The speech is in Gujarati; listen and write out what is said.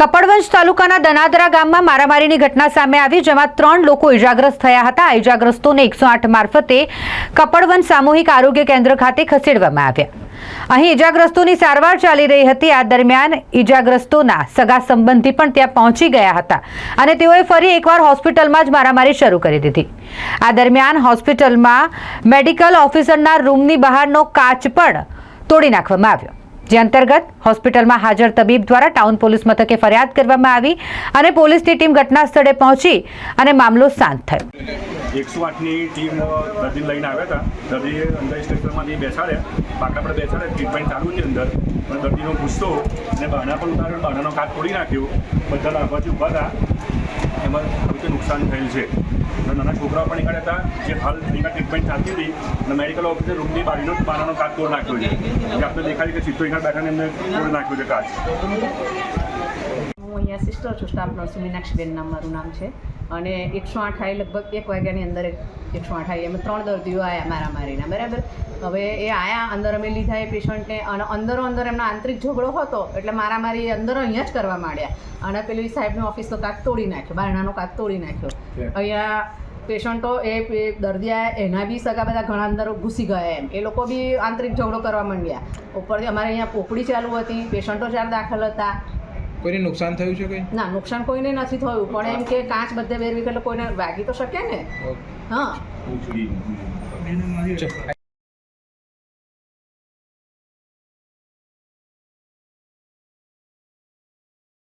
કપડવંજ તાલુકાના દનાદરા ગામમાં મારામારીની ઘટના સામે આવી, જેમાં ત્રણ લોકો ઇજાગ્રસ્ત થયા હતા. આ ઇજાગ્રસ્તોને એકસો આઠ મારફતે કપડવંજ સામૂહિક આરોગ્ય કેન્દ્ર ખાતે ખસેડવામાં આવ્યા. અહીં ઇજાગ્રસ્તોની સારવાર ચાલી રહી હતી. આ દરમિયાન ઇજાગ્રસ્તોના સગા સંબંધી પણ ત્યાં પહોંચી ગયા હતા અને તેઓએ ફરી એકવાર હોસ્પિટલમાં જ મારામારી શરૂ કરી દીધી. આ દરમિયાન હોસ્પિટલમાં મેડિકલ ઓફિસરના રૂમની બહારનો કાચ પણ તોડી નાખવામાં આવ્યો. જે અંતર્ગત હોસ્પિટલમાં હાજર તબીબ દ્વારા ટાઉન પોલીસ મથકે ફરિયાદ કરવામાં આવી અને પોલીસની ટીમ ઘટના સ્થળે પહોંચી અને મામલો શાંત થયો. એકસો આઠની ટીમ દર્દી લઈને આવ્યા હતા. દર્દી અંદર સ્ટેશનમાંથી બેસાડ્યા. બાકડા પર બેસાડ્યા. ટ્રીટમેન્ટ ચાલુ છે અંદર. પણ દર્દીનો ગુસ્સો અને બહાના પણ ઉતાર્યો બહાનાનો કાચ તોડી નાખ્યો. બધા લાભવાથી ઊભા હતા. એમાં રીતે નુકસાન થયેલ છે. નાના છોકરાઓ પણ નીકળ્યા હતા, જે હાલ એના ટ્રીટમેન્ટ ચાલતી હતી, અને મેડિકલ ઓફિસે રૂમની બારીનો બહાનાનો કાચ તોડ નાખ્યો છે. જે આપણે દેખાય કે સીધો એના બેઠાને એમને તોડ નાખ્યો છે કાચ. હું અહીંયા સિસ્ટર છું સ્ટાફ નર્સ મીનાક્ષીબેન નામ મારું નામ છે. અને એકસો આઠ આઈ લગભગ એક વાગ્યાની અંદર એકસો આઠ આવી અમે ત્રણ દર્દીઓ આવ્યા મારા મારીને બરાબર? હવે એ આયા અંદર અમે લીધા એ પેશન્ટને અને અંદરો અંદર એમનો આંતરિક ઝઘડો હતો એટલે મારા મારી અંદર અહીંયા જ કરવા માંડ્યા. અને પેલી સાહેબની ઓફિસનો કાક તોડી નાખ્યો બારણાનો કાક તોડી નાખ્યો. અહીંયા પેશન્ટો એ દર્દી આયા એના બી સગા બધા ઘણા અંદર ઘૂસી ગયા એમ. એ લોકો બી આંતરિક ઝઘડો કરવા માંડ્યા. ઉપરથી અમારે અહીંયા પોપડી ચાલુ હતી પેશન્ટો ચાર દાખલ હતા. કોઈને નુકસાન થયું છે કંઈ? ના નુકસાન કોઈને નથી થયું પણ એમ કે કાચ બધે વેરવી એટલે કોઈને વાગી તો શકે ને. હા.